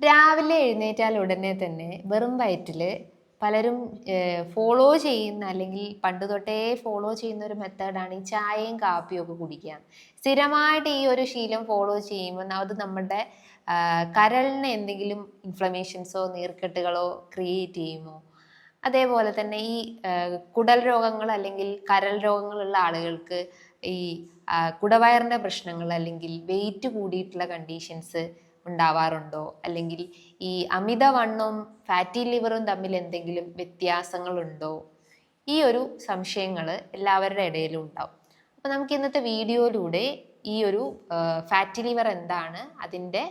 രാവിലെ എഴുന്നേറ്റാൽ ഉടനെ തന്നെ വെറും വയറ്റിൽ പലരും ഫോളോ ചെയ്യുന്ന അല്ലെങ്കിൽ പണ്ട് തൊട്ടേ ഫോളോ ചെയ്യുന്ന ഒരു മെത്തേഡാണ് ഈ ചായയും കാപ്പിയും ഒക്കെ കുടിക്കുക. സ്ഥിരമായിട്ട് ഈ ഒരു ശീലം ഫോളോ ചെയ്യുമ്പോൾ അത് നമ്മുടെ കരളിന് എന്തെങ്കിലും ഇൻഫ്ലമേഷൻസോ നീർക്കെട്ടുകളോ ക്രിയേറ്റ് ചെയ്യുമോ? അതേപോലെ തന്നെ ഈ കുടൽ രോഗങ്ങൾ അല്ലെങ്കിൽ കരൾ രോഗങ്ങളുള്ള ആളുകൾക്ക് ഈ കുടവയറിന്റെ പ്രശ്നങ്ങൾ അല്ലെങ്കിൽ വെയിറ്റ് കൂടിയിട്ടുള്ള കണ്ടീഷൻസ് ഉണ്ടാവാറുണ്ടോ? അല്ലെങ്കിൽ ഈ അമിതവണ്ണവും ഫാറ്റി ലിവറും തമ്മിൽ എന്തെങ്കിലും വ്യത്യാസങ്ങളുണ്ടോ? ഈ ഒരു സംശയങ്ങൾ എല്ലാവരുടെ ഇടയിലും ഉണ്ടാവും. അപ്പോൾ നമുക്ക് ഇന്നത്തെ വീഡിയോയിലൂടെ ഈ ഒരു ഫാറ്റി ലിവർ എന്താണ് അതിന്റെ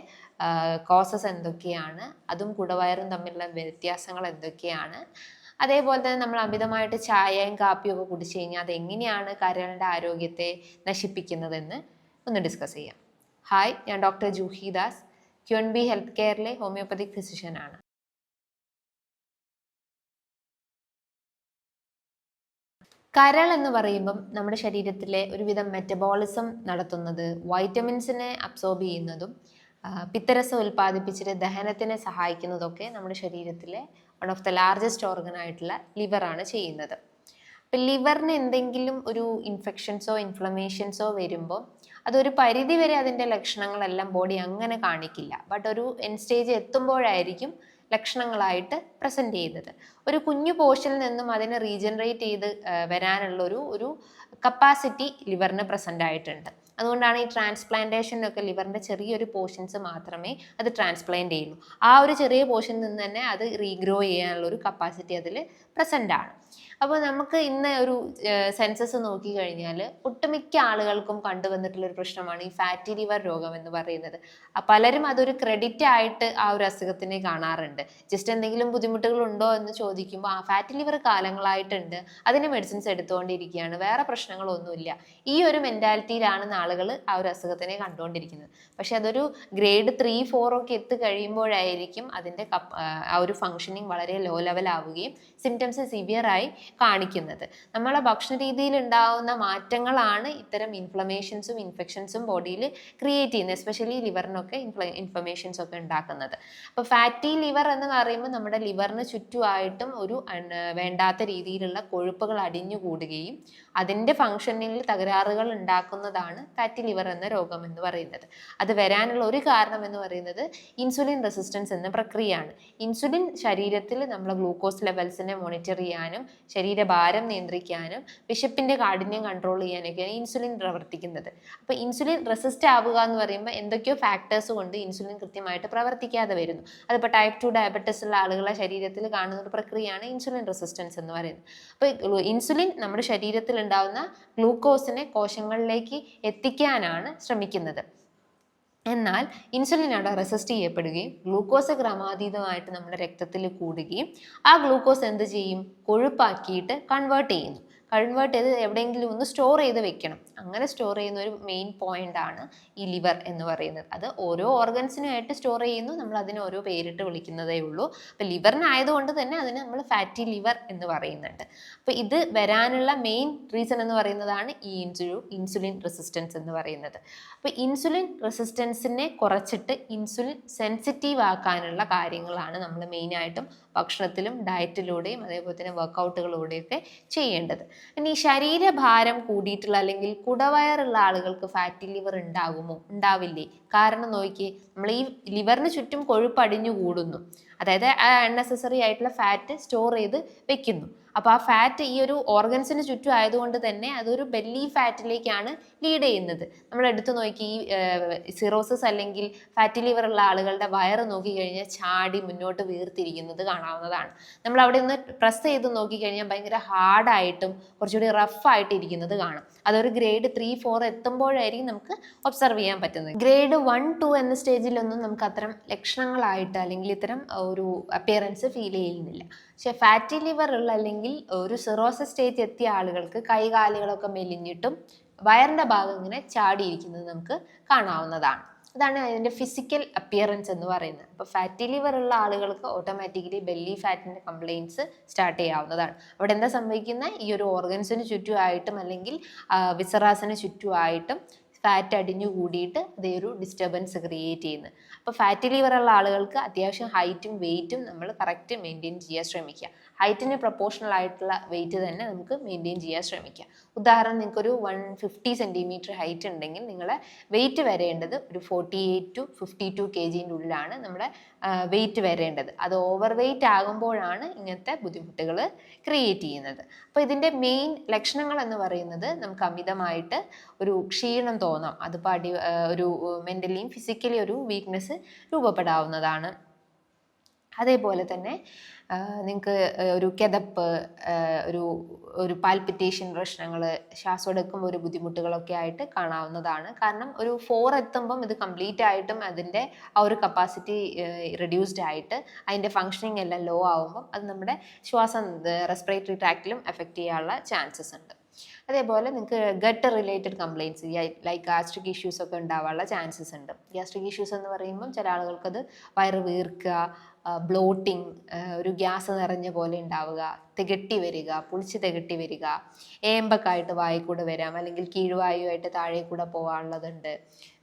കോസസ് എന്തൊക്കെയാണ് അതും കുടവയറും തമ്മിലുള്ള വ്യത്യാസങ്ങൾ എന്തൊക്കെയാണ് അതേപോലെ തന്നെ നമ്മൾ അമിതമായിട്ട് ചായയും കാപ്പിയും ഒക്കെ കുടിച്ചു കഴിഞ്ഞാൽ അതെങ്ങനെയാണ് കരളിന്റെ ആരോഗ്യത്തെ നശിപ്പിക്കുന്നതെന്ന് ഒന്ന് ഡിസ്കസ് ചെയ്യാം. ഹായ് ഞാൻ doctor Juhi Das. Q B health കെയറിലെ homeopathic ഫിസിഷ്യനാണ് കരൾ എന്ന് പറയുമ്പം നമ്മുടെ ശരീരത്തിലെ ഒരുവിധം മെറ്റബോളിസം നടത്തുന്നത് വൈറ്റമിൻസിനെ അബ്സോർബ് ചെയ്യുന്നതും പിത്തരസം ഉൽപ്പാദിപ്പിച്ചിട്ട് ദഹനത്തിനെ സഹായിക്കുന്നതൊക്കെ നമ്മുടെ ശരീരത്തിലെ one of the largest organ ആയിട്ടുള്ള ലിവറാണ് ചെയ്യുന്നത്. അപ്പം ലിവറിന് എന്തെങ്കിലും ഒരു ഇൻഫെക്ഷൻസോ ഇൻഫ്ലമേഷൻസോ വരുമ്പോൾ അതൊരു പരിധി വരെ അതിന്റെ ലക്ഷണങ്ങളെല്ലാം ബോഡി അങ്ങനെ കാണിക്കില്ല. ബട്ട് ഒരു എൻ സ്റ്റേജ് എത്തുമ്പോഴായിരിക്കും ലക്ഷണങ്ങളായിട്ട് പ്രസന്റ് ചെയ്തത് ഒരു കുഞ്ഞു പോഷനിൽ നിന്നും അതിനെ റീജനറേറ്റ് ചെയ്ത് വരാനുള്ള ഒരു ഒരു കപ്പാസിറ്റി ലിവറിന് പ്രസന്റ് ആയിട്ടുണ്ട്. അതുകൊണ്ടാണ് ഈ ട്രാൻസ്പ്ലാന്റേഷനൊക്കെ ലിവറിന്റെ ചെറിയൊരു പോർഷൻസ് മാത്രമേ അത് ട്രാൻസ്പ്ലാന്റ് ചെയ്യുള്ളൂ ആ ഒരു ചെറിയ പോർഷനിൽ നിന്ന് തന്നെ അത് റീഗ്രോ ചെയ്യാനുള്ള ഒരു കപ്പാസിറ്റി അതിൽ പ്രസന്റ് ആണ്. അപ്പോൾ നമുക്ക് ഇന്ന് ഒരു സെൻസസ് നോക്കിക്കഴിഞ്ഞാൽ ഒട്ടുമിക്ക ആളുകൾക്കും കണ്ടുവന്നിട്ടുള്ള ഒരു പ്രശ്നമാണ് ഈ ഫാറ്റി ലിവർ രോഗം എന്ന് പറയുന്നത്. പലരും അതൊരു ക്രെഡിറ്റ് ആയിട്ട് ആ ഒരു അസുഖത്തിനെ കാണാറുണ്ട്. ജസ്റ്റ് എന്തെങ്കിലും ബുദ്ധിമുട്ടുകൾ ഉണ്ടോ എന്ന് ചോദിക്കുമ്പോൾ ആ ഫാറ്റി ലിവർ കാലങ്ങളായിട്ടുണ്ട്. അതിന് മെഡിസിൻസ് എടുത്തുകൊണ്ടിരിക്കുകയാണ്. വേറെ പ്രശ്നങ്ങളൊന്നുമില്ല. ഈ ഒരു മെന്റാലിറ്റിയിലാണ് ആളുകൾ ആ ഒരു അസുഖത്തിനെ കണ്ടുകൊണ്ടിരിക്കുന്നത്. പക്ഷെ അതൊരു ഗ്രേഡ് ത്രീ ഫോർ ഒക്കെ എത്തി കഴിയുമ്പോഴായിരിക്കും അതിന്റെ ആ ഒരു ഫങ്ഷനിങ് വളരെ ലോ ലെവൽ ആവുകയും സിംറ്റംസ് സിവിയറായി കാണിക്കുന്നത്. നമ്മളെ ഭക്ഷണ രീതിയിൽ ഉണ്ടാവുന്ന മാറ്റങ്ങളാണ് ഇത്തരം ഇൻഫ്ലമേഷൻസും ഇൻഫെക്ഷൻസും ബോഡിയിൽ ക്രിയേറ്റ് ചെയ്യുന്നത് എസ്പെഷ്യലി ലിവറിനൊക്കെ ഇൻഫ്ല ഇൻഫ്ലമേഷൻസ് ഒക്കെ ഉണ്ടാക്കുന്നത്. അപ്പോൾ ഫാറ്റി ലിവർ എന്ന് പറയുമ്പോൾ നമ്മുടെ ലിവറിന് ചുറ്റുമായിട്ടും ഒരു വേണ്ടാത്ത രീതിയിലുള്ള കൊഴുപ്പുകൾ അടിഞ്ഞുകൂടുകയും അതിന്റെ ഫംഗ്ഷനിൽ തകരാറുകൾ ഉണ്ടാക്കുന്നതാണ് ഫാറ്റി ലിവർ എന്ന രോഗം എന്ന് പറയുന്നത്. അത് വരാനുള്ള ഒരു കാരണം എന്ന് പറയുന്നത് ഇൻസുലിൻ റെസിസ്റ്റൻസ് എന്ന പ്രക്രിയയാണ്. ഇൻസുലിൻ ശരീരത്തിൽ നമ്മളെ ഗ്ലൂക്കോസ് ലെവൽസിനെ മോണിറ്റർ ചെയ്യാനും ശരീരഭാരം നിയന്ത്രിക്കാനും വിശപ്പിന്റെ കാഠിന്യം കൺട്രോൾ ചെയ്യാനൊക്കെയാണ് ഇൻസുലിൻ പ്രവർത്തിക്കുന്നത്. അപ്പോൾ ഇൻസുലിൻ റെസിസ്റ്റ് ആവുക എന്ന് പറയുമ്പോൾ എന്തൊക്കെയോ ഫാക്ടേഴ്സ് കൊണ്ട് ഇൻസുലിൻ കൃത്യമായിട്ട് പ്രവർത്തിക്കാതെ വരുന്നു. അതിപ്പോൾ ടൈപ്പ് ടു ഡയബറ്റിസ് ഉള്ള ആളുകളെ ശരീരത്തിൽ കാണുന്ന ഒരു പ്രക്രിയയാണ് ഇൻസുലിൻ റെസിസ്റ്റൻസ് എന്ന് പറയുന്നത്. അപ്പോൾ ഇൻസുലിൻ നമ്മുടെ ശരീരത്തിൽ ഉണ്ടാവുന്ന ഗ്ലൂക്കോസിനെ കോശങ്ങളിലേക്ക് എത്തിക്കാനാണ് ശ്രമിക്കുന്നത്. എന്നാൽ ഇൻസുലിൻ അവിടെ റെസിസ്റ്റ് ചെയ്യപ്പെടുകയും ഗ്ലൂക്കോസ് ക്രമാതീതമായിട്ട് നമ്മുടെ രക്തത്തിൽ കൂടുകയും ആ ഗ്ലൂക്കോസ് എന്ത് ചെയ്യും? കൊഴുപ്പാക്കിയിട്ട് കൺവേർട്ട് ചെയ്യുന്നു. കൺവേർട്ട് ചെയ്ത് എവിടെയെങ്കിലും ഒന്ന് സ്റ്റോർ ചെയ്ത് വെക്കണം. അങ്ങനെ സ്റ്റോർ ചെയ്യുന്ന ഒരു മെയിൻ പോയിന്റ് ആണ് ഈ ലിവർ എന്ന് പറയുന്നത്. അത് ഓരോ ഓർഗൻസിനുമായിട്ട് സ്റ്റോർ ചെയ്യുന്നു. നമ്മൾ അതിന് ഓരോ പേരിട്ട് വിളിക്കുന്നതേ ഉള്ളൂ. അപ്പോൾ ലിവറിനായതുകൊണ്ട് തന്നെ അതിന് നമ്മൾ ഫാറ്റി ലിവർ എന്ന് പറയുന്നുണ്ട്. അപ്പോൾ ഇത് വരാനുള്ള മെയിൻ റീസൺ എന്ന് പറയുന്നതാണ് ഈ ഇൻസുലു ഇൻസുലിൻ റെസിസ്റ്റൻസ് എന്ന് പറയുന്നത്. അപ്പോൾ ഇൻസുലിൻ റെസിസ്റ്റൻസിനെ കുറച്ചിട്ട് ഇൻസുലിൻ സെൻസിറ്റീവ് ആക്കാനുള്ള കാര്യങ്ങളാണ് നമ്മൾ മെയിനായിട്ടും ഭക്ഷണത്തിലും ഡയറ്റിലൂടെയും അതേപോലെ തന്നെ വർക്കൗട്ടുകളിലൂടെയൊക്കെ ചെയ്യേണ്ടത്. ഇനി ശരീരഭാരം കൂടിയിട്ടുള്ള അല്ലെങ്കിൽ കുടവയറുള്ള ആളുകൾക്ക് ഫാറ്റി ലിവർ ഉണ്ടാകുമോ? ഉണ്ടാവില്ലേ? കാരണം നോക്കി നമ്മൾ ഈ ലിവറിന് ചുറ്റും കൊഴുപ്പ് അടിഞ്ഞു കൂടുന്നു. അതായത് അൺനെസസറി ആയിട്ടുള്ള ഫാറ്റ് സ്റ്റോർ ചെയ്ത് വെക്കുന്നു. അപ്പോൾ ആ ഫാറ്റ് ഈ ഒരു ഓർഗൻസിന് ചുറ്റും ആയതുകൊണ്ട് തന്നെ അതൊരു ബെല്ലി ഫാറ്റിലേക്കാണ് ലീഡ് ചെയ്യുന്നത്. നമ്മൾ എടുത്തു നോക്കി ഈ സിറോസിസ് അല്ലെങ്കിൽ ഫാറ്റി ലിവർ ഉള്ള ആളുകളുടെ വയറ് നോക്കിക്കഴിഞ്ഞാൽ ചാടി മുന്നോട്ട് വീർത്തിരിക്കുന്നത് കാണാവുന്നതാണ്. നമ്മൾ അവിടെ ഒന്ന് പ്രസ് ചെയ്ത് നോക്കിക്കഴിഞ്ഞാൽ ഭയങ്കര ഹാർഡായിട്ടും കുറച്ചുകൂടി റഫായിട്ട് ഇരിക്കുന്നത് കാണാം. അതൊരു ഗ്രേഡ് ത്രീ ഫോർ എത്തുമ്പോഴായിരിക്കും നമുക്ക് ഒബ്സർവ് ചെയ്യാൻ പറ്റുന്നത്. ഗ്രേഡ് വൺ ടു എന്ന സ്റ്റേജിലൊന്നും നമുക്ക് അത്തരം ലക്ഷണങ്ങളായിട്ട് അല്ലെങ്കിൽ ഇത്തരം ഒരു അപ്പിയറൻസ് ഫീൽ ചെയ്യുന്നില്ല. പക്ഷെ ഫാറ്റി ലിവർ ഉള്ള അല്ലെങ്കിൽ ഒരു സിറോസിസ് സ്റ്റേജ് എത്തിയ ആളുകൾക്ക് കൈകാലുകളൊക്കെ മെലിഞ്ഞിട്ടും വയറിന്റെ ഭാഗം ഇങ്ങനെ ചാടിയിരിക്കുന്നത് നമുക്ക് കാണാവുന്നതാണ്. ഇതാണ് അതിന്റെ ഫിസിക്കൽ അപ്പിയറൻസ് എന്ന് പറയുന്നത്. അപ്പോൾ ഫാറ്റി ലിവർ ഉള്ള ആളുകൾക്ക് ഓട്ടോമാറ്റിക്കലി ബെല്ലി ഫാറ്റിന്റെ കംപ്ലയിൻസ് സ്റ്റാർട്ട് ചെയ്യാവുന്നതാണ്. അവിടെ എന്താ സംഭവിക്കുന്നത്? ഈ ഒരു ഓർഗൻസിന് ചുറ്റുമായിട്ടും അല്ലെങ്കിൽ വിസറാസിന് ചുറ്റുമായിട്ടും ഫാറ്റ് അടിഞ്ഞു കൂടിയിട്ട് അതേ ഒരു ഡിസ്റ്റർബൻസ് ക്രിയേറ്റ് ചെയ്യുന്നത് അപ്പോൾ ഫാറ്റി ലിവർ ഉള്ള ആളുകൾക്ക് അത്യാവശ്യം ഹൈറ്റും വെയിറ്റും നമ്മൾ കറക്റ്റ് മെയിന്റെയിൻ ചെയ്യാൻ ശ്രമിക്കുക. ഹൈറ്റിന് പ്രൊപ്പോർഷണൽ ആയിട്ടുള്ള വെയിറ്റ് തന്നെ നമുക്ക് മെയിന്റെയിൻ ചെയ്യാൻ ശ്രമിക്കുക. ഉദാഹരണം നിങ്ങൾക്കൊരു വൺ ഫിഫ്റ്റി സെന്റിമീറ്റർ ഹൈറ്റ് ഉണ്ടെങ്കിൽ നിങ്ങളെ വെയിറ്റ് വരേണ്ടത് ഒരു forty eight to fifty two K ജിന്റെ ഉള്ളിലാണ് നമ്മുടെ വെയിറ്റ് വരേണ്ടത്. അത് ഓവർ വെയിറ്റ് ആകുമ്പോഴാണ് ഇങ്ങനത്തെ ബുദ്ധിമുട്ടുകൾ ക്രിയേറ്റ് ചെയ്യുന്നത്. അപ്പോൾ ഇതിന്റെ മെയിൻ ലക്ഷണങ്ങൾ എന്ന് പറയുന്നത് നമുക്ക് അമിതമായിട്ട് ഒരു ക്ഷീണം തോന്നാം. അതിപ്പോൾ അടി ഒരു മെന്റലിയും ഫിസിക്കലി ഒരു വീക്ക്നെസ് രൂപപ്പെടാവുന്നതാണ്. അതേപോലെ തന്നെ നിങ്ങൾക്ക് ഒരു കിതപ്പ് ഒരു ഒരു പാൽപിറ്റേഷൻ പ്രശ്നങ്ങൾ ശ്വാസം എടുക്കുമ്പോൾ ഒരു ബുദ്ധിമുട്ടുകളൊക്കെ ആയിട്ട് കാണാവുന്നതാണ്. കാരണം ഒരു ഫോർ എത്തുമ്പം ഇത് കംപ്ലീറ്റ് ആയിട്ടും അതിന്റെ ആ ഒരു കപ്പാസിറ്റി റെഡ്യൂസ്ഡ് ആയിട്ട് അതിന്റെ ഫങ്ഷനിങ് എല്ലാം ലോ ആവുമ്പം അത് നമ്മുടെ ശ്വാസം റെസ്പിറേറ്ററി ട്രാക്റ്റിലും എഫക്റ്റ് ചെയ്യാനുള്ള ചാൻസസ് ഉണ്ട്. അതേപോലെ നിങ്ങൾക്ക് gut related complaints like gastric issues ഒക്കെ ഉണ്ടാവാനുള്ള ചാൻസസ് ഉണ്ട്. ഗാസ്ട്രിക് ഇഷ്യൂസ് എന്ന് പറയുമ്പം ചില ആളുകൾക്കത് വയറ് വീർക്കുക ബ്ലോട്ടിങ് ഒരു ഗ്യാസ് നിറഞ്ഞ പോലെ ഉണ്ടാവുക തികട്ടി വരിക പുളിച്ച് തികട്ടി വരിക ഏമ്പക്കായിട്ട് വായിക്കൂടെ കൂടെ വരാം അല്ലെങ്കിൽ കീഴ്വായുമായിട്ട് താഴെ കൂടെ പോകാനുള്ളതുണ്ട്.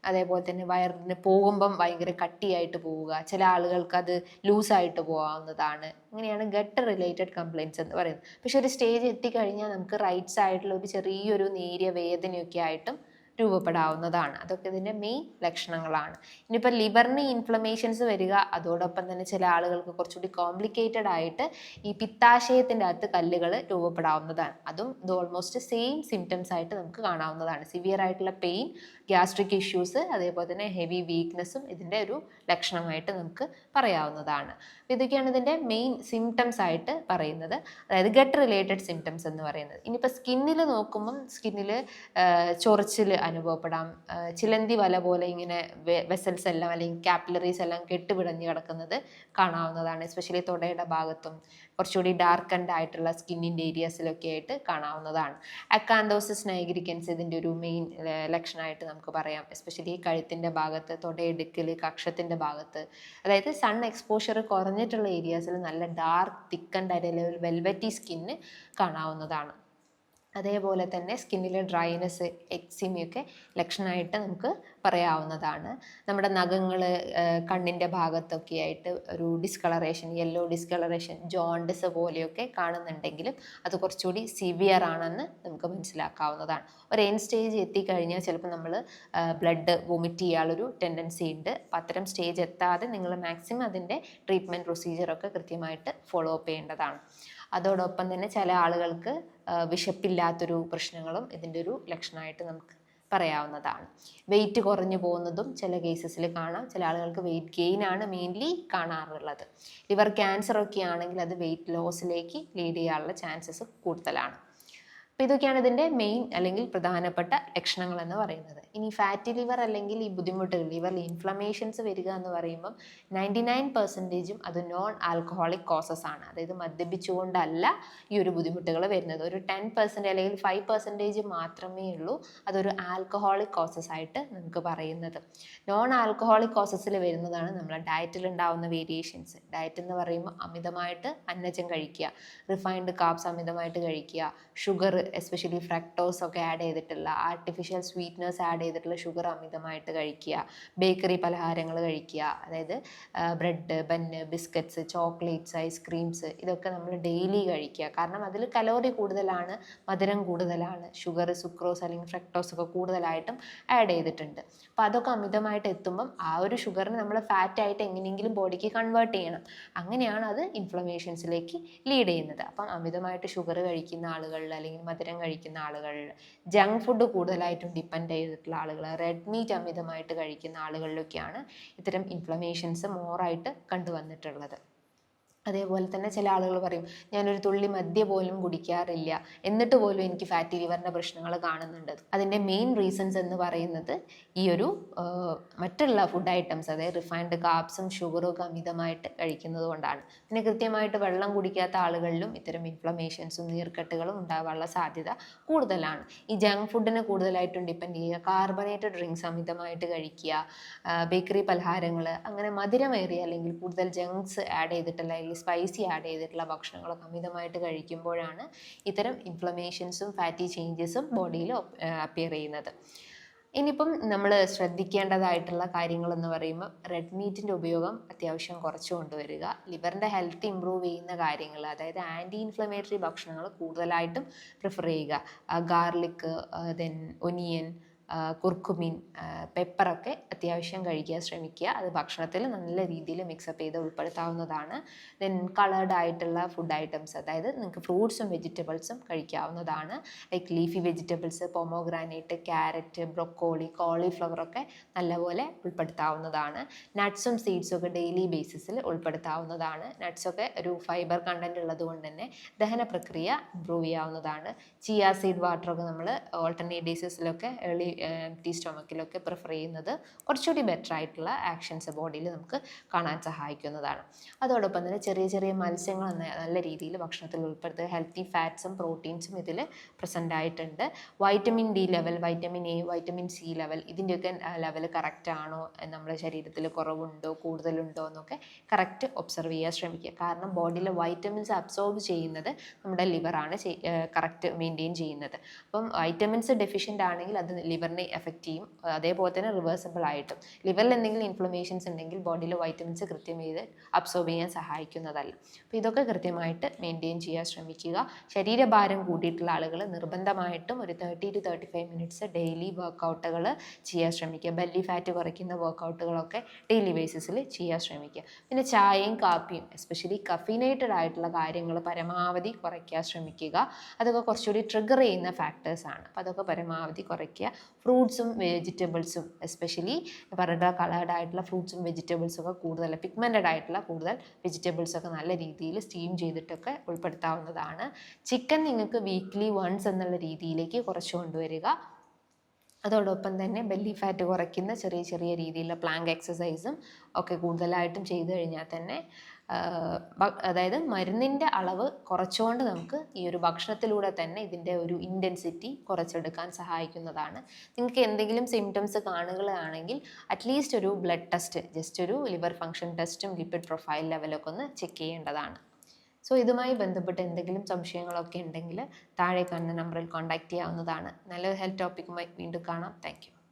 അതേപോലെ തന്നെ വയറിന് പോകുമ്പം ഭയങ്കര കട്ടിയായിട്ട് പോവുക ചില ആളുകൾക്ക് അത് ലൂസായിട്ട് പോകാവുന്നതാണ്. ഇങ്ങനെയാണ് ഗട്ട് റിലേറ്റഡ് കംപ്ലയിൻസ് എന്ന് പറയുന്നത്. പക്ഷെ ഒരു സ്റ്റേജ് എത്തിക്കഴിഞ്ഞാൽ നമുക്ക് റൈറ്റ് സൈഡിൽ ഒരു ചെറിയൊരു നേരിയ വേദനയൊക്കെ ആയിട്ടും രൂപപ്പെടാവുന്നതാണ്. അതൊക്കെ ഇതിന്റെ മെയിൻ ലക്ഷണങ്ങളാണ്. ഇനിയിപ്പോൾ ലിവറിന് ഇൻഫ്ലമേഷൻസ് വരിക അതോടൊപ്പം തന്നെ ചില ആളുകൾക്ക് കുറച്ചുകൂടി കോംപ്ലിക്കേറ്റഡ് ആയിട്ട് ഈ പിത്താശയത്തിന്റെ അകത്ത് കല്ലുകൾ രൂപപ്പെടാവുന്നതാണ്. അതും ഇത് ഓൾമോസ്റ്റ് സെയിം സിംറ്റംസ് ആയിട്ട് നമുക്ക് കാണാവുന്നതാണ്. സിവിയർ ആയിട്ടുള്ള പെയിൻ ഗ്യാസ്ട്രിക് ഇഷ്യൂസ് അതേപോലെ തന്നെ ഹെവി വീക്ക്നെസ്സും ഇതിന്റെ ഒരു ലക്ഷണമായിട്ട് നമുക്ക് പറയാവുന്നതാണ്. ഇതൊക്കെയാണ് ഇതിന്റെ മെയിൻ സിംറ്റംസ് ആയിട്ട് പറയുന്നത്. അതായത് ഗട്ട് റിലേറ്റഡ് സിംറ്റംസ് എന്ന് പറയുന്നത്. ഇനിയിപ്പോൾ സ്കിന്നിൽ നോക്കുമ്പം സ്കിന്നിൽ ചൊറിച്ചിൽ അനുഭവപ്പെടാം. ചിലന്തി വല പോലെ ഇങ്ങനെ വെസൽസ് എല്ലാം അല്ലെങ്കിൽ കാപ്പിലറീസ് എല്ലാം കെട്ടുപിടഞ്ഞ് കിടക്കുന്നത് കാണാവുന്നതാണ് എസ്പെഷ്യലി തൊടയുടെ ഭാഗത്തും. കുറച്ചുകൂടി ഡാർക്ക് ആൻഡ് ആയിട്ടുള്ള സ്കിന്നിന്റെ ഏരിയാസിലൊക്കെ ആയിട്ട് കാണാവുന്നതാണ്. അക്കാന്തോസിസ് നൈഗ്രിക്കൻസ് ഇതിന്റെ ഒരു മെയിൻ ലക്ഷണമായിട്ട് നമുക്ക് പറയാം. എസ്പെഷ്യലി കഴുത്തിന്റെ ഭാഗത്ത് തൊടയെടുക്കൽ കക്ഷത്തിന്റെ ഭാഗത്ത്. അതായത് സൺ എക്സ്പോഷർ കുറഞ്ഞിട്ടുള്ള ഏരിയാസിൽ നല്ല ഡാർക്ക് തിക്കൻഡ് ആയിട്ട് വെൽവെറ്റി സ്കിന്ന് കാണാവുന്നതാണ്. അതേപോലെ തന്നെ സ്കിന്നിലെ ഡ്രൈനെസ് എക്സിമയൊക്കെ ലക്ഷണമായിട്ട് നമുക്ക് പറയാവുന്നതാണ്. നമ്മുടെ നഖങ്ങൾ കണ്ണിന്റെ ഭാഗത്തൊക്കെ ആയിട്ട് ഒരു ഡിസ്കളറേഷൻ യെല്ലോ ഡിസ്കളറേഷൻ ജോണ്ടസ് പോലെയൊക്കെ കാണുന്നുണ്ടെങ്കിലും അത് കുറച്ചുകൂടി സിവിയർ ആണെന്ന് നമുക്ക് മനസ്സിലാക്കാവുന്നതാണ്. ഒരു എൻ സ്റ്റേജ് എത്തിക്കഴിഞ്ഞാൽ ചിലപ്പോൾ നമ്മൾ ബ്ലഡ് വൊമിറ്റ് ചെയ്യാനുള്ളൊരു ടെൻഡൻസി ഉണ്ട്. അപ്പം അത്തരം സ്റ്റേജ് എത്താതെ നിങ്ങൾ മാക്സിമം അതിന്റെ ട്രീറ്റ്മെന്റ് പ്രൊസീജിയറൊക്കെ കൃത്യമായിട്ട് ഫോളോ അപ്പ് ചെയ്യേണ്ടതാണ്. അതോടൊപ്പം തന്നെ ചില ആളുകൾക്ക് വിശപ്പില്ലാത്തൊരു പ്രശ്നങ്ങളും ഇതിന്റെ ഒരു ലക്ഷണമായിട്ട് നമുക്ക് പറയാവുന്നതാണ്. വെയിറ്റ് കുറഞ്ഞു പോകുന്നതും ചില കേസസിൽ കാണാം. ചില ആളുകൾക്ക് വെയിറ്റ് ഗെയിൻ ആണ് മെയിൻലി കാണാറുള്ളത്. ലിവർ ക്യാൻസർ ഒക്കെ ആണെങ്കിൽ അത് വെയിറ്റ് ലോസിലേക്ക് ലീഡ് ചെയ്യാനുള്ള ചാൻസസ് കൂടുതലാണ്. അപ്പോൾ ഇതൊക്കെയാണ് ഇതിന്റെ മെയിൻ അല്ലെങ്കിൽ പ്രധാനപ്പെട്ട ലക്ഷണങ്ങൾ എന്ന് പറയുന്നത്. ഇനി ഫാറ്റി ലിവർ അല്ലെങ്കിൽ ഈ ബുദ്ധിമുട്ടുകൾ ലിവറിൽ ഇൻഫ്ലമേഷൻസ് വരിക എന്ന് പറയുമ്പം നയന്റി നയൻ പെർസെന്റേജും അത് നോൺ ആൽക്കഹോളിക് കോസസ് ആണ്. അതായത് മദ്യപിച്ചുകൊണ്ടല്ല ഈ ഒരു ബുദ്ധിമുട്ടുകൾ വരുന്നത്. ഒരു ടെൻ പെർസെന്റ് അല്ലെങ്കിൽ ഫൈവ് പെർസെന്റേജ് മാത്രമേ ഉള്ളൂ. അതൊരു ആൽക്കഹോളിക് കോസസ് ആയിട്ട് നമുക്ക് പറയുന്നത്. നോൺ ആൽക്കഹോളിക് കോസസ്സിൽ വരുന്നതാണ് നമ്മളെ ഡയറ്റിൽ ഉണ്ടാവുന്ന വേരിയേഷൻസ് ഡയറ്റ് എന്ന് പറയുമ്പോൾ അമിതമായിട്ട് അന്നജം കഴിക്കുക റിഫൈൻഡ് കാപ്സ് അമിതമായിട്ട് കഴിക്കുക ഷുഗർ എസ്പെഷ്യലി ഫ്രക്ടോസ് ഒക്കെ ആഡ് ചെയ്തിട്ടുള്ള ആർട്ടിഫിഷ്യൽ സ്വീറ്റ്നേഴ്സ് ആഡ് ചെയ്തിട്ടുള്ള ഷുഗർ അമിതമായിട്ട് കഴിക്കുക ബേക്കറി പലഹാരങ്ങൾ കഴിക്കുക അതായത് bread bun biscuits chocolates ice creams ഇതൊക്കെ നമ്മൾ ഡെയിലി കഴിക്കുക. കാരണം അതിൽ കലോറി കൂടുതലാണ് മധുരം കൂടുതലാണ് ഷുഗർ സുക്രോസ് അല്ലെങ്കിൽ ഫ്രക്ടോസ് ഒക്കെ കൂടുതലായിട്ടും ആഡ് ചെയ്തിട്ടുണ്ട്. അപ്പോൾ അതൊക്കെ അമിതമായിട്ട് എത്തുമ്പം ആ ഒരു ഷുഗറിനെ നമ്മൾ ഫാറ്റായിട്ട് എങ്ങനെയെങ്കിലും ബോഡിക്ക് കൺവേർട്ട് ചെയ്യണം. അങ്ങനെയാണ് അത് ഇൻഫ്ലമേഷൻസിലേക്ക് ലീഡ് ചെയ്യുന്നത്. അപ്പം അമിതമായിട്ട് ഷുഗർ കഴിക്കുന്ന ആളുകളിൽ അല്ലെങ്കിൽ മധുരം കഴിക്കുന്ന ആളുകൾ ജങ്ക് ഫുഡ് കൂടുതലായിട്ടും ഡിപ്പെൻഡ് ചെയ്തിട്ടുള്ള ആളുകൾ റെഡ് മീറ്റ് അമിതമായിട്ട് കഴിക്കുന്ന ആളുകളിലൊക്കെയാണ് ഇത്തരം ഇൻഫ്ലമേഷൻസ് മോറായിട്ട് കണ്ടുവന്നിട്ടുള്ളത്. അതേപോലെ തന്നെ ചില ആളുകൾ പറയും ഞാനൊരു തുള്ളി മദ്യ പോലും കുടിക്കാറില്ല. എന്നിട്ട് പോലും എനിക്ക് ഫാറ്റി ലിവറിന്റെ പ്രശ്നങ്ങൾ കാണുന്നുണ്ട്. അതിന്റെ മെയിൻ റീസൺസ് എന്ന് പറയുന്നത് ഈ ഒരു മറ്റുള്ള ഫുഡ് ഐറ്റംസ് അതായത് റിഫൈൻഡ് കാപ്സും ഷുഗറും ഒക്കെ അമിതമായിട്ട് കഴിക്കുന്നത് കൊണ്ടാണ്. പിന്നെ കൃത്യമായിട്ട് വെള്ളം കുടിക്കാത്ത ആളുകളിലും ഇത്തരം ഇൻഫ്ലമേഷൻസും നീർക്കെട്ടുകളും ഉണ്ടാകാനുള്ള സാധ്യത കൂടുതലാണ്. ഈ ജങ്ക് ഫുഡിനെ കൂടുതലായിട്ടും ഡിപ്പെൻഡ് ചെയ്യുക കാർബണേറ്റഡ് ഡ്രിങ്ക്സ് അമിതമായിട്ട് കഴിക്കുക ബേക്കറി പലഹാരങ്ങൾ അങ്ങനെ മധുരമേറിയ അല്ലെങ്കിൽ കൂടുതൽ ജങ്ക്സ് ആഡ് ചെയ്തിട്ടുള്ള സ്പൈസി ആഡ് ചെയ്തിട്ടുള്ള ഭക്ഷണങ്ങളൊക്കെ അമിതമായിട്ട് കഴിക്കുമ്പോഴാണ് ഇത്തരം ഇൻഫ്ലമേഷൻസും ഫാറ്റി ചേഞ്ചസും ബോഡിയിൽ അപ്പിയർ ചെയ്യുന്നത്. ഇനിയിപ്പം നമ്മൾ ശ്രദ്ധിക്കേണ്ടതായിട്ടുള്ള കാര്യങ്ങൾ എന്ന് പറയുമ്പോൾ റെഡ് മീറ്റിന്റെ ഉപയോഗം അത്യാവശ്യം കുറച്ച് കൊണ്ടുവരിക. ലിവറിന്റെ ഹെൽത്ത് ഇമ്പ്രൂവ് ചെയ്യുന്ന കാര്യങ്ങൾ അതായത് ആന്റി ഇൻഫ്ലമേറ്ററി ഭക്ഷണങ്ങൾ കൂടുതലായിട്ടും പ്രിഫർ ചെയ്യുക. ഗാർലിക് ദെൻ ഒനിയൻ കുർക്കുമീൻ പെപ്പറൊക്കെ അത്യാവശ്യം കഴിക്കാൻ ശ്രമിക്കുക. അത് ഭക്ഷണത്തിൽ നല്ല രീതിയിൽ മിക്സപ്പ് ചെയ്ത് ഉൾപ്പെടുത്താവുന്നതാണ്. ദെൻ കളേർഡ് ആയിട്ടുള്ള ഫുഡ് ഐറ്റംസ് അതായത് നിങ്ങൾക്ക് ഫ്രൂട്ട്സും വെജിറ്റബിൾസും കഴിക്കാവുന്നതാണ്. Like leafy vegetables pomegranate carrot broccoli cauliflower ഒക്കെ നല്ലപോലെ ഉൾപ്പെടുത്താവുന്നതാണ്. നട്ട്സും സീഡ്സും ഒക്കെ ഡെയിലി ബേസിസിൽ ഉൾപ്പെടുത്താവുന്നതാണ്. നട്ട്സൊക്കെ ഒരു ഫൈബർ കണ്ടന്റ് ഉള്ളത് കൊണ്ട് തന്നെ ദഹന പ്രക്രിയ ഇമ്പ്രൂവ് ചെയ്യാവുന്നതാണ്. ചിയ സീഡ് വാട്ടറൊക്കെ നമ്മൾ ഓൾട്ടർനേറ്റ് ഡേയ്സിലൊക്കെ ഏർലി ടീ സ്റ്റൊമക്കിലൊക്കെ പ്രിഫർ ചെയ്യുന്നത് കുറച്ചുകൂടി ബെറ്റർ ആയിട്ടുള്ള ആക്ഷൻസ് ബോഡിയിൽ നമുക്ക് കാണാൻ സഹായിക്കുന്നതാണ്. അതോടൊപ്പം തന്നെ ചെറിയ ചെറിയ മത്സ്യങ്ങൾ നല്ല രീതിയിൽ ഭക്ഷണത്തിൽ ഉൾപ്പെടുത്തുക ഹെൽത്തി ഫാറ്റ്സും പ്രോട്ടീൻസും ഇതിൽ പ്രസന്റ് ആയിട്ടുണ്ട്. Vitamin D level vitamin A vitamin C level ഇതിന്റെയൊക്കെ ലെവൽ കറക്റ്റ് ആണോ നമ്മുടെ ശരീരത്തിൽ കുറവുണ്ടോ കൂടുതലുണ്ടോ എന്നൊക്കെ കറക്റ്റ് ഒബ്സർവ് ചെയ്യാൻ ശ്രമിക്കുക. കാരണം ബോഡിയിലെ വൈറ്റമിൻസ് അബ്സോർബ് ചെയ്യുന്നത് നമ്മുടെ ലിവറാണ് കറക്റ്റ് മെയിന്റെയിൻ ചെയ്യുന്നത്. അപ്പം വൈറ്റമിൻസ് ഡെഫിഷ്യന്റ് ആണെങ്കിൽ അത് ലിവറിനെ എഫക്റ്റ് ചെയ്യും. അതേപോലെ തന്നെ റിവേഴ്സിബിൾ ആയിട്ടും. ലിവറിൽ എന്തെങ്കിലും ഇൻഫ്ലമേഷൻസ് ഉണ്ടെങ്കിൽ ബോഡിയിലെ വൈറ്റമിൻസ് കൃത്യം ചെയ്ത് അബ്സോർബ് ചെയ്യാൻ സഹായിക്കുന്നതല്ല. അപ്പോൾ ഇതൊക്കെ കൃത്യമായിട്ട് മെയിന്റെയിൻ ചെയ്യാൻ ശ്രമിക്കുക. ശരീരഭാരം കൂടിയിട്ടുള്ള ആളുകൾ നിർബന്ധമായിട്ടും ഒരു thirty to thirty five minutes daily വർക്കൗട്ടുകൾ ചെയ്യാൻ ശ്രമിക്കുക. ബെല്ലി ഫാറ്റ് കുറയ്ക്കുന്ന വർക്കൗട്ടുകളൊക്കെ ഡെയിലി ബേസിസിൽ ചെയ്യാൻ ശ്രമിക്കുക. പിന്നെ ചായയും കാപ്പിയും എസ്പെഷ്യലി കഫീനേറ്റഡ് ആയിട്ടുള്ള കാര്യങ്ങൾ പരമാവധി കുറയ്ക്കാൻ ശ്രമിക്കുക. അതൊക്കെ കുറച്ചുകൂടി ട്രിഗർ ചെയ്യുന്ന ഫാക്ടേഴ്സാണ് അപ്പോൾ അതൊക്കെ പരമാവധി കുറയ്ക്കുക. ഫ്രൂട്ട്സും വെജിറ്റബിൾസും എസ്പെഷ്യലി പറഞ്ഞ കളേർഡ് ആയിട്ടുള്ള ഫ്രൂട്ട്സും വെജിറ്റബിൾസും ഒക്കെ കൂടുതൽ പിഗ്മെന്റഡ് ആയിട്ടുള്ള കൂടുതൽ വെജിറ്റബിൾസ് ഒക്കെ നല്ല രീതിയിൽ സ്റ്റീം ചെയ്തിട്ടൊക്കെ ഉൾപ്പെടുത്താവുന്നതാണ്. ചിക്കൻ നിങ്ങൾക്ക് വീക്ക്ലി വൺസ് എന്നുള്ള രീതിയിലേക്ക് കുറച്ച് കൊണ്ടുവരിക. അതോടൊപ്പം തന്നെ ബെല്ലി ഫാറ്റ് കുറയ്ക്കുന്ന ചെറിയ ചെറിയ രീതിയിലുള്ള പ്ലാങ്ക് എക്സസൈസും ഒക്കെ കൂടുതലായിട്ടും ചെയ്തു കഴിഞ്ഞാൽ തന്നെ അതായത് മരുന്നിന്റെ അളവ് കുറച്ചുകൊണ്ട് നമുക്ക് ഈ ഒരു ഭക്ഷണത്തിലൂടെ തന്നെ ഇതിന്റെ ഒരു ഇന്റൻസിറ്റി കുറച്ചെടുക്കാൻ സഹായിക്കുന്നതാണ്. നിങ്ങൾക്ക് എന്തെങ്കിലും സിംറ്റംസ് കാണുകയാണെങ്കിൽ അറ്റ്ലീസ്റ്റ് ഒരു ബ്ലഡ് ടെസ്റ്റ് ജസ്റ്റ് ഒരു ലിവർ ഫങ്ഷൻ ടെസ്റ്റും ലിപ്പിഡ് പ്രൊഫൈൽ ലെവലൊക്കെ ഒന്ന് ചെക്ക് ചെയ്യേണ്ടതാണ്. സോ ഇതുമായി ബന്ധപ്പെട്ട് എന്തെങ്കിലും സംശയങ്ങളൊക്കെ ഉണ്ടെങ്കിൽ താഴെ കാണുന്ന നമ്പറിൽ കോൺടാക്റ്റ് ചെയ്യാവുന്നതാണ്. നല്ലൊരു ഹെൽത്ത് ടോപ്പിക്കുമായി വീണ്ടും കാണാം. താങ്ക്